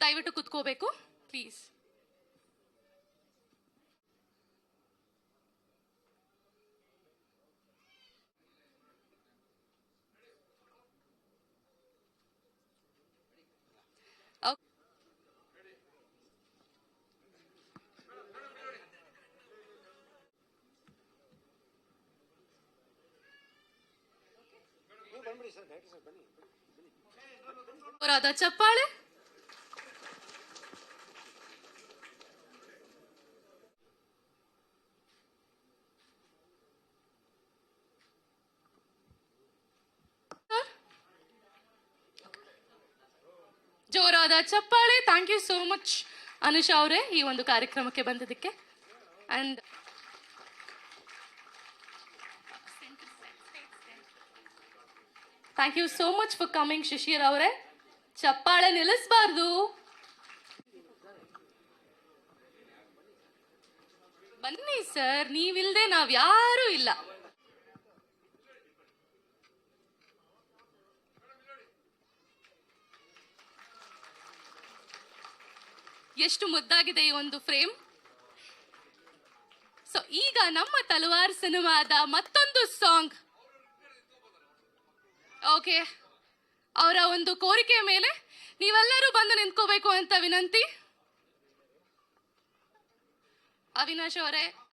ದಯವಿಟ್ಟು ಕುತ್ಕೋಬೇಕು ಪ್ಲೀಸ್ ಅವರಾದ ಚಪ್ಪಾಳೆ ಜೋರಾದ ಚಪ್ಪಾಳೆ. Thank you so much Anusha ಅವರೇ, ಈ ಒಂದು ಕಾರ್ಯಕ್ರಮಕ್ಕೆ ಬಂದಿದ್ದಕ್ಕೆ. And thank you so much for coming Shishir ಅವರೇ. ಚಪ್ಪಾಳೆ ನಿಲ್ಲಿಸಬಾರ್ದು. ಬನ್ನಿ ಸರ್ ನೀವಿಲ್ದೆ ನಾವ್ ಯಾರೂ ಇಲ್ಲ. ಎಷ್ಟು ಮುದ್ದಾಗಿದೆ ಈ ಒಂದು ಫ್ರೇಮ್. ಸೊ ಈಗ ನಮ್ಮ ತಲವಾರ್ ಸಿನಿಮಾದ ಮತ್ತೊಂದು ಸಾಂಗ್. ಓಕೆ ಅವರ ಒಂದು ಕೋರಿಕೆ ಮೇಲೆ ನೀವೆಲ್ಲರೂ ಬಂದು ನಿಂತ್ಕೋಬೇಕು ಅಂತ ವಿನಂತಿ. ಅವಿನಾಶ್ ಅವರೇ